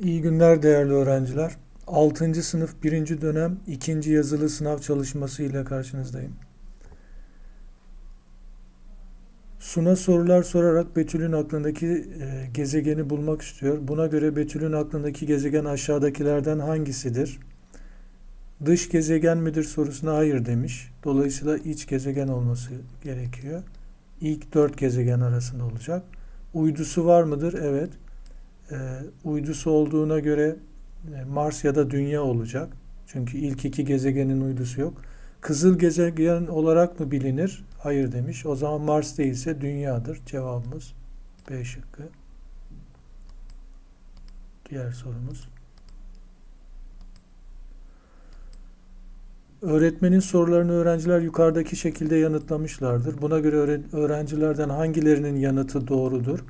İyi günler değerli öğrenciler. 6. sınıf 1. dönem 2. yazılı sınav çalışması ile karşınızdayım. Suna sorular sorarak Betül'ün aklındaki e, gezegeni bulmak istiyor. Buna göre Betül'ün aklındaki gezegen aşağıdakilerden hangisidir? Dış gezegen midir sorusuna hayır demiş. Dolayısıyla iç gezegen olması gerekiyor. İlk dört gezegen arasında olacak. Uydusu var mıdır? Evet e, uydusu olduğuna göre e, Mars ya da Dünya olacak. Çünkü ilk iki gezegenin uydusu yok. Kızıl gezegen olarak mı bilinir? Hayır demiş. O zaman Mars değilse Dünya'dır. Cevabımız B şıkkı. Diğer sorumuz. Öğretmenin sorularını öğrenciler yukarıdaki şekilde yanıtlamışlardır. Buna göre öğrencilerden hangilerinin yanıtı doğrudur?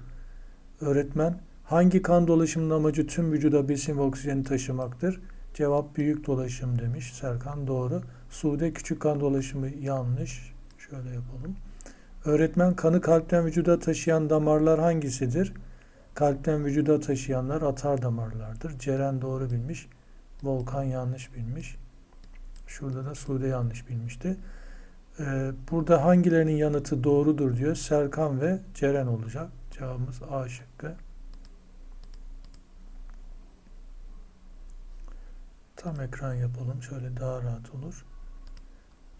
Öğretmen Hangi kan dolaşımının amacı tüm vücuda besin ve oksijeni taşımaktır? Cevap büyük dolaşım demiş. Serkan doğru. Sude küçük kan dolaşımı yanlış. Şöyle yapalım. Öğretmen kanı kalpten vücuda taşıyan damarlar hangisidir? Kalpten vücuda taşıyanlar atar damarlardır. Ceren doğru bilmiş. Volkan yanlış bilmiş. Şurada da Sude yanlış bilmişti. Ee, burada hangilerinin yanıtı doğrudur diyor. Serkan ve Ceren olacak. Cevabımız A şıkkı. Tam ekran yapalım. Şöyle daha rahat olur.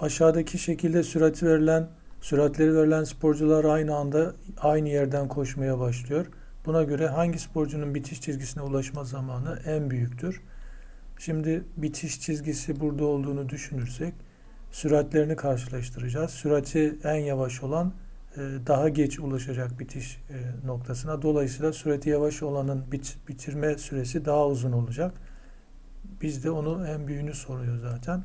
Aşağıdaki şekilde sürati verilen süratleri verilen sporcular aynı anda aynı yerden koşmaya başlıyor. Buna göre hangi sporcunun bitiş çizgisine ulaşma zamanı en büyüktür? Şimdi bitiş çizgisi burada olduğunu düşünürsek süratlerini karşılaştıracağız. Sürati en yavaş olan e, daha geç ulaşacak bitiş e, noktasına. Dolayısıyla sürati yavaş olanın bitirme süresi daha uzun olacak. Biz de onu en büyüğünü soruyor zaten.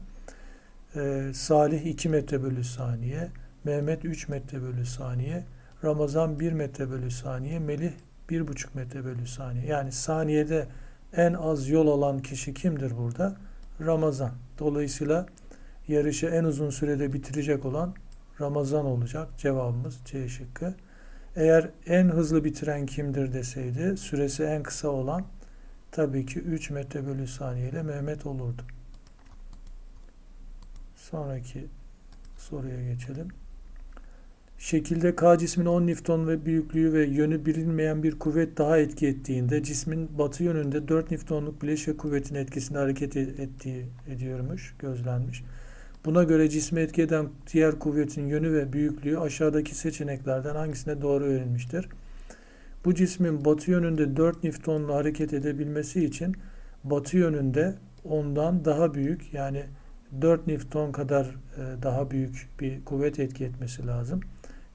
Ee, Salih 2 metre bölü saniye, Mehmet 3 metre bölü saniye, Ramazan 1 metre bölü saniye, Melih 1,5 metre bölü saniye. Yani saniyede en az yol alan kişi kimdir burada? Ramazan. Dolayısıyla yarışı en uzun sürede bitirecek olan Ramazan olacak. Cevabımız C şıkkı. Eğer en hızlı bitiren kimdir deseydi süresi en kısa olan tabii ki 3 metre bölü saniye ile Mehmet olurdu. Sonraki soruya geçelim. Şekilde K cismin 10 Newton ve büyüklüğü ve yönü bilinmeyen bir kuvvet daha etki ettiğinde cismin batı yönünde 4 Newton'luk bileşke kuvvetin etkisinde hareket ettiği ediyormuş, gözlenmiş. Buna göre cismi etki eden diğer kuvvetin yönü ve büyüklüğü aşağıdaki seçeneklerden hangisine doğru verilmiştir? Bu cismin batı yönünde 4 Newton'la hareket edebilmesi için batı yönünde ondan daha büyük yani 4 Newton kadar e, daha büyük bir kuvvet etki etmesi lazım.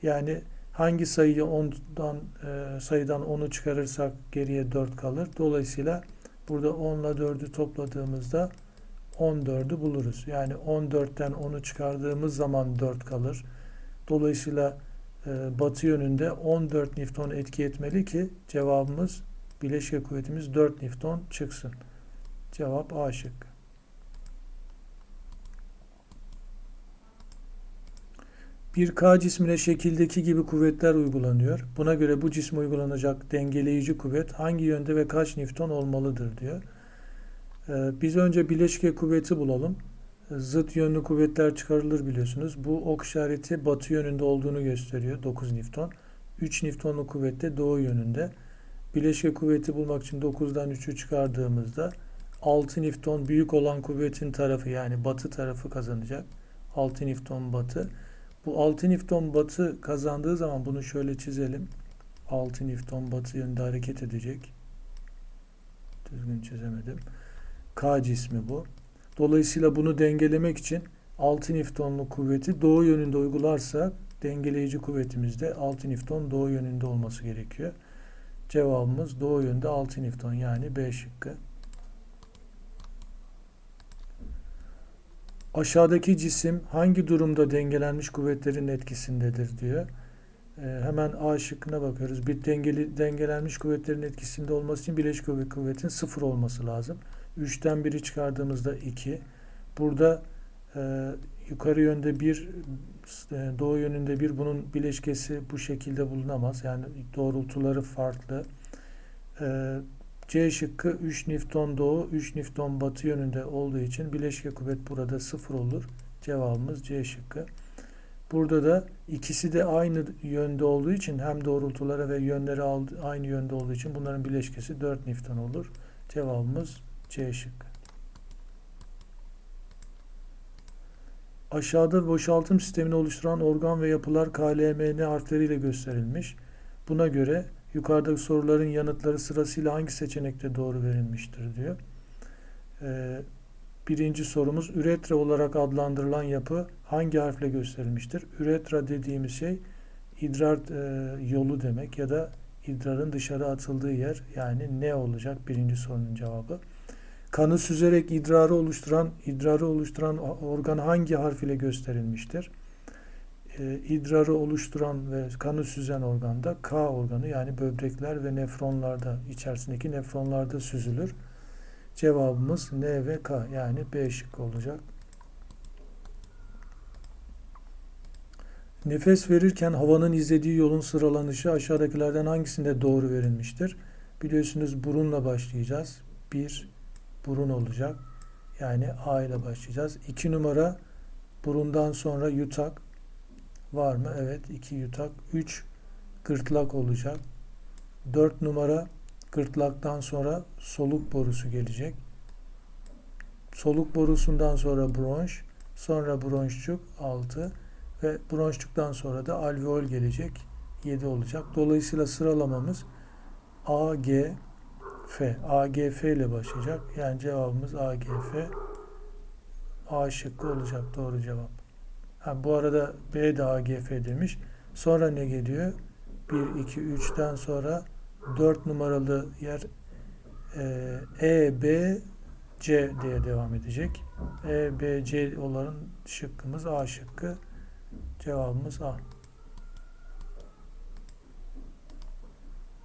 Yani hangi sayıyı 10'dan e, sayıdan 10'u çıkarırsak geriye 4 kalır. Dolayısıyla burada 10 ile 4'ü topladığımızda 14'ü buluruz. Yani 14'ten 10'u çıkardığımız zaman 4 kalır. Dolayısıyla batı yönünde 14 Newton etki etmeli ki cevabımız bileşke kuvvetimiz 4 Newton çıksın. Cevap A şıkkı. Bir K cismine şekildeki gibi kuvvetler uygulanıyor. Buna göre bu cisme uygulanacak dengeleyici kuvvet hangi yönde ve kaç Newton olmalıdır diyor. Ee, biz önce bileşke kuvveti bulalım zıt yönlü kuvvetler çıkarılır biliyorsunuz. Bu ok işareti batı yönünde olduğunu gösteriyor. 9 Newton. 3 Newtonlu kuvvet doğu yönünde. Bileşke kuvveti bulmak için 9'dan 3'ü çıkardığımızda 6 Newton büyük olan kuvvetin tarafı yani batı tarafı kazanacak. 6 Newton batı. Bu 6 Newton batı kazandığı zaman bunu şöyle çizelim. 6 Newton batı yönünde hareket edecek. Düzgün çizemedim. K cismi bu. Dolayısıyla bunu dengelemek için 6 Newton'lu kuvveti doğu yönünde uygularsak dengeleyici kuvvetimiz de 6 Newton doğu yönünde olması gerekiyor. Cevabımız doğu yönde 6 Newton yani B şıkkı. Aşağıdaki cisim hangi durumda dengelenmiş kuvvetlerin etkisindedir diyor. Ee, hemen A şıkkına bakıyoruz. Bir dengeli, dengelenmiş kuvvetlerin etkisinde olması için bileşik kuvvetin sıfır olması lazım. 3'ten 1'i çıkardığımızda 2. Burada e, yukarı yönde bir e, doğu yönünde bir bunun bileşkesi bu şekilde bulunamaz. Yani doğrultuları farklı. E, C şıkkı 3 Newton doğu, 3 Newton batı yönünde olduğu için bileşke kuvvet burada 0 olur. Cevabımız C şıkkı. Burada da ikisi de aynı yönde olduğu için hem doğrultulara ve yönleri aynı yönde olduğu için bunların bileşkesi 4 Newton olur. Cevabımız C şıkkı. Aşağıda boşaltım sistemini oluşturan organ ve yapılar KLMN harfleriyle gösterilmiş. Buna göre yukarıdaki soruların yanıtları sırasıyla hangi seçenekte doğru verilmiştir diyor. Ee, birinci sorumuz üretra olarak adlandırılan yapı hangi harfle gösterilmiştir? Üretra dediğimiz şey idrar e, yolu demek ya da idrarın dışarı atıldığı yer yani ne olacak birinci sorunun cevabı. Kanı süzerek idrarı oluşturan, idrarı oluşturan organ hangi harf ile gösterilmiştir? Ee, idrarı oluşturan ve kanı süzen organda K organı yani böbrekler ve nefronlarda içerisindeki nefronlarda süzülür. Cevabımız N ve K yani B şıkkı olacak. Nefes verirken havanın izlediği yolun sıralanışı aşağıdakilerden hangisinde doğru verilmiştir? Biliyorsunuz burunla başlayacağız. 1, burun olacak. Yani A ile başlayacağız. 2 numara burundan sonra yutak var mı? Evet 2 yutak. 3 gırtlak olacak. 4 numara gırtlaktan sonra soluk borusu gelecek. Soluk borusundan sonra bronş, sonra bronşçuk 6 ve bronşçuktan sonra da alveol gelecek 7 olacak. Dolayısıyla sıralamamız A, G, F. AGF ile başlayacak. Yani cevabımız AGF. A şıkkı olacak doğru cevap. Ha, bu arada B de AGF demiş. Sonra ne geliyor? 1, 2, 3'ten sonra 4 numaralı yer e, e, B, C diye devam edecek. E, B, C olan şıkkımız A şıkkı. Cevabımız A.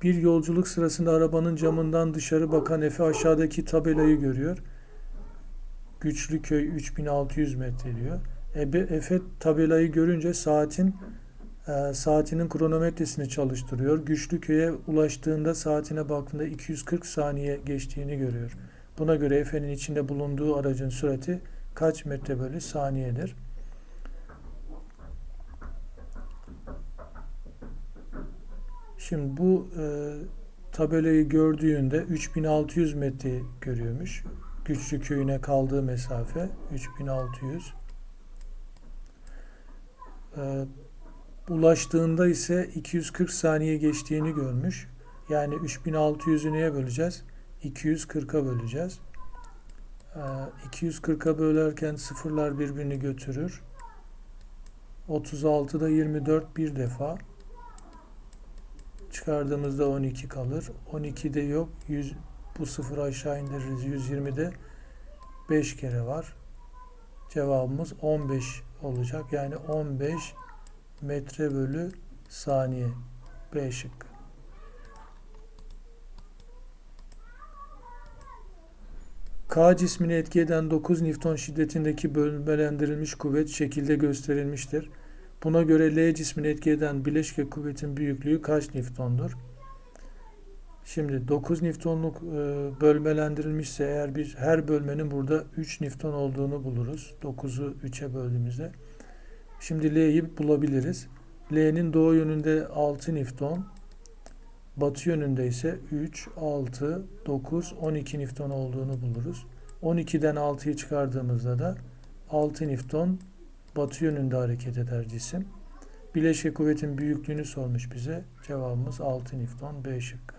Bir yolculuk sırasında arabanın camından dışarı bakan Efe aşağıdaki tabelayı görüyor. Güçlü köy 3600 metre diyor. Efe tabelayı görünce saatin e, saatinin kronometresini çalıştırıyor. Güçlü köye ulaştığında saatine baktığında 240 saniye geçtiğini görüyor. Buna göre Efe'nin içinde bulunduğu aracın sürati kaç metre bölü saniyedir? Şimdi bu e, tabelayı gördüğünde 3600 metre görüyormuş. Güçlü köyüne kaldığı mesafe 3600. E, ulaştığında ise 240 saniye geçtiğini görmüş. Yani 3600'ü neye böleceğiz? 240'a böleceğiz. E, 240'a bölerken sıfırlar birbirini götürür. 36'da 24 bir defa çıkardığımızda 12 kalır. 12'de yok. 100 bu sıfır aşağı indiririz. 120'de 5 kere var. Cevabımız 15 olacak. Yani 15 metre bölü saniye. B şıkkı. K cismini etki eden 9 Newton şiddetindeki bölmelendirilmiş kuvvet şekilde gösterilmiştir. Buna göre L cismini etki eden bileşke kuvvetin büyüklüğü kaç Newton'dur? Şimdi 9 Newton'luk e, bölmelendirilmişse eğer biz her bölmenin burada 3 Newton olduğunu buluruz. 9'u 3'e böldüğümüzde. Şimdi L'yi bulabiliriz. L'nin doğu yönünde 6 Newton, batı yönünde ise 3, 6, 9, 12 Newton olduğunu buluruz. 12'den 6'yı çıkardığımızda da 6 Newton batı yönünde hareket eder cisim. Bileşke kuvvetin büyüklüğünü sormuş bize. Cevabımız 6 Newton B şıkkı.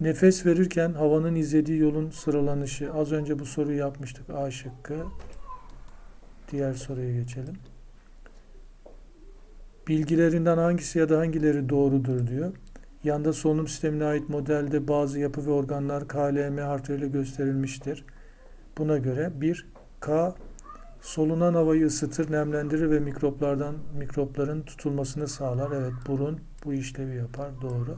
Nefes verirken havanın izlediği yolun sıralanışı. Az önce bu soruyu yapmıştık. A şıkkı. Diğer soruya geçelim. Bilgilerinden hangisi ya da hangileri doğrudur diyor. Yanda solunum sistemine ait modelde bazı yapı ve organlar KLM harfleriyle gösterilmiştir. Buna göre bir K solunan havayı ısıtır, nemlendirir ve mikroplardan mikropların tutulmasını sağlar. Evet burun bu işlevi yapar. Doğru.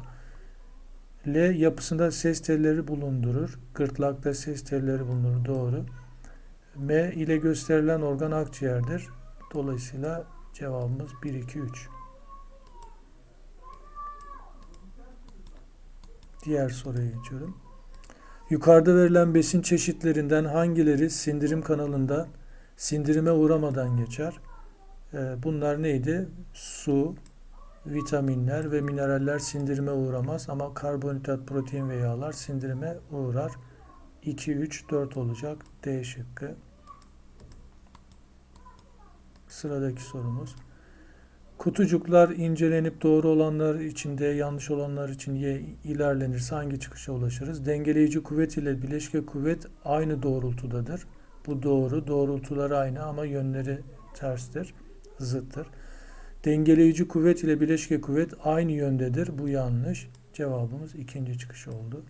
L yapısında ses telleri bulundurur. Gırtlakta ses telleri bulunur. Doğru. M ile gösterilen organ akciğerdir. Dolayısıyla cevabımız 1 2 3. Diğer soruya geçiyorum. Yukarıda verilen besin çeşitlerinden hangileri sindirim kanalında sindirime uğramadan geçer? Ee, Bunlar neydi? Su, vitaminler ve mineraller sindirime uğramaz ama karbonhidrat, protein ve yağlar sindirime uğrar. 2, 3, 4 olacak. D şıkkı. Sıradaki sorumuz. Kutucuklar incelenip doğru olanlar için D, yanlış olanlar için Y ilerlenirse hangi çıkışa ulaşırız? Dengeleyici kuvvet ile bileşke kuvvet aynı doğrultudadır. Bu doğru. Doğrultuları aynı ama yönleri terstir, zıttır. Dengeleyici kuvvet ile bileşke kuvvet aynı yöndedir. Bu yanlış. Cevabımız ikinci çıkış oldu.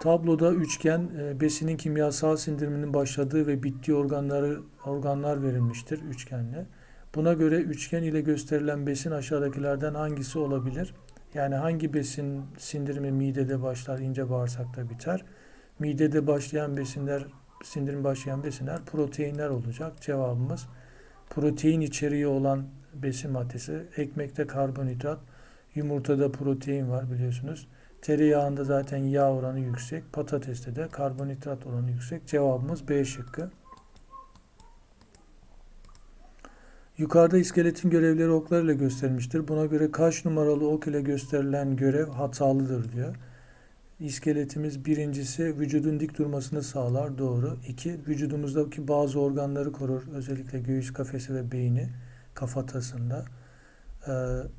Tabloda üçgen e, besinin kimyasal sindiriminin başladığı ve bittiği organları organlar verilmiştir üçgenle. Buna göre üçgen ile gösterilen besin aşağıdakilerden hangisi olabilir? Yani hangi besin sindirimi midede başlar, ince bağırsakta biter? Midede başlayan besinler, sindirim başlayan besinler proteinler olacak. Cevabımız protein içeriği olan besin maddesi. Ekmekte karbonhidrat, yumurtada protein var biliyorsunuz. Tereyağında zaten yağ oranı yüksek. Patateste de karbonhidrat oranı yüksek. Cevabımız B şıkkı. Yukarıda iskeletin görevleri oklar ile gösterilmiştir. Buna göre kaç numaralı ok ile gösterilen görev hatalıdır diyor. İskeletimiz birincisi vücudun dik durmasını sağlar. Doğru. İki, vücudumuzdaki bazı organları korur. Özellikle göğüs kafesi ve beyni kafatasında.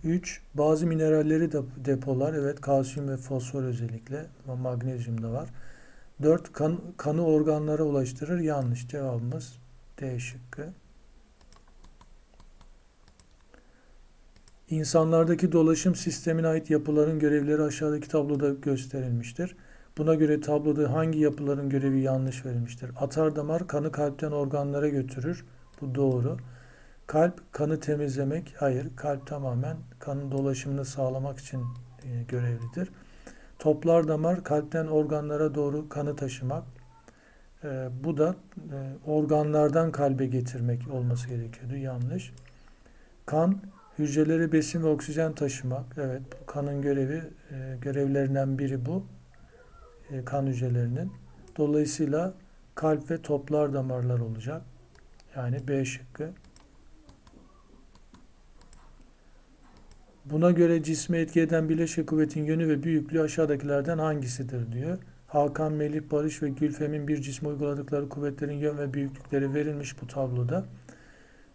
3. Bazı mineralleri de depolar. Evet kalsiyum ve fosfor özellikle. Magnezyum da var. 4. Kan, kanı organlara ulaştırır. Yanlış cevabımız D şıkkı. İnsanlardaki dolaşım sistemine ait yapıların görevleri aşağıdaki tabloda gösterilmiştir. Buna göre tabloda hangi yapıların görevi yanlış verilmiştir? Atar damar kanı kalpten organlara götürür. Bu doğru. Kalp kanı temizlemek, hayır. Kalp tamamen kanın dolaşımını sağlamak için e, görevlidir. Toplar damar kalpten organlara doğru kanı taşımak. E, bu da e, organlardan kalbe getirmek olması gerekiyordu. Yanlış. Kan hücreleri besin ve oksijen taşımak. Evet, bu kanın görevi görevlerinden biri bu. kan hücrelerinin. Dolayısıyla kalp ve toplar damarlar olacak. Yani B şıkkı. Buna göre cismi etki eden bileşik kuvvetin yönü ve büyüklüğü aşağıdakilerden hangisidir diyor. Hakan, Melih, Barış ve Gülfem'in bir cisme uyguladıkları kuvvetlerin yön ve büyüklükleri verilmiş bu tabloda.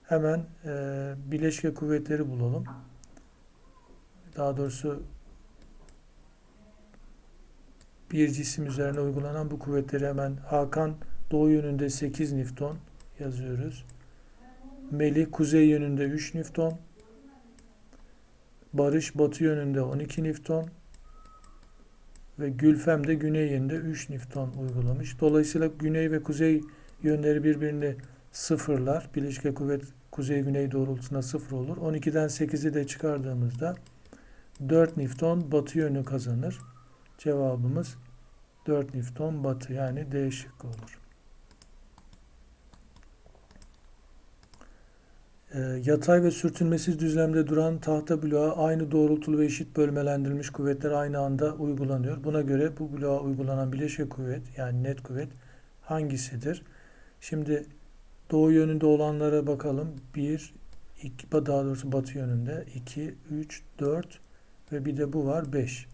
Hemen e, bileşke kuvvetleri bulalım. Daha doğrusu bir cisim üzerine uygulanan bu kuvvetleri hemen Hakan doğu yönünde 8 Newton yazıyoruz. Melih kuzey yönünde 3 Newton. Barış batı yönünde 12 Newton ve Gülfem de güney yönünde 3 Newton uygulamış. Dolayısıyla güney ve kuzey yönleri birbirini sıfırlar. Bileşke kuvvet kuzey-güney doğrultusunda sıfır olur. 12'den 8'i de çıkardığımızda 4 Newton batı yönü kazanır. Cevabımız 4 Newton batı yani D şıkkı olur. Yatay ve sürtünmesiz düzlemde duran tahta bloğa aynı doğrultulu ve eşit bölmelendirilmiş kuvvetler aynı anda uygulanıyor. Buna göre bu bloğa uygulanan bileşik kuvvet yani net kuvvet hangisidir? Şimdi doğu yönünde olanlara bakalım. 1, 2, daha doğrusu batı yönünde 2, 3, 4 ve bir de bu var 5.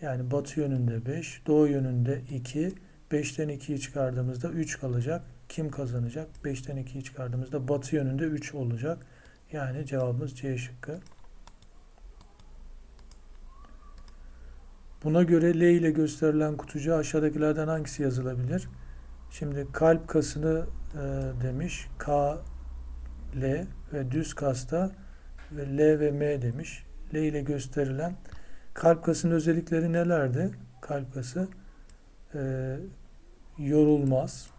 Yani batı yönünde 5, doğu yönünde 2, 5'ten 2'yi çıkardığımızda 3 kalacak kim kazanacak? 5'ten 2'yi çıkardığımızda batı yönünde 3 olacak. Yani cevabımız C şıkkı. Buna göre L ile gösterilen kutucuğa aşağıdakilerden hangisi yazılabilir? Şimdi kalp kasını e, demiş. K, L ve düz kasta ve L ve M demiş. L ile gösterilen kalp kasının özellikleri nelerdi? Kalp kası e, yorulmaz,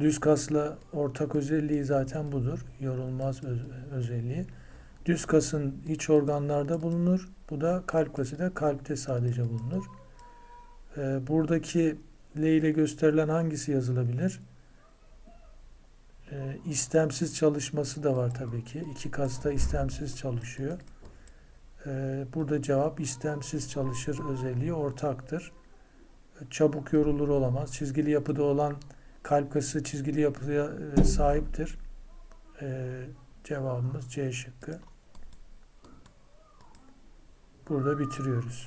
Düz kasla ortak özelliği zaten budur. Yorulmaz öz özelliği. Düz kasın iç organlarda bulunur. Bu da kalp kası da kalpte sadece bulunur. Ee, buradaki L ile gösterilen hangisi yazılabilir? Ee, istemsiz çalışması da var tabii ki. İki kas da istemsiz çalışıyor. Ee, burada cevap istemsiz çalışır özelliği ortaktır. Çabuk yorulur olamaz. Çizgili yapıda olan kalp kası çizgili yapıya e, sahiptir. Ee, cevabımız C şıkkı. Burada bitiriyoruz.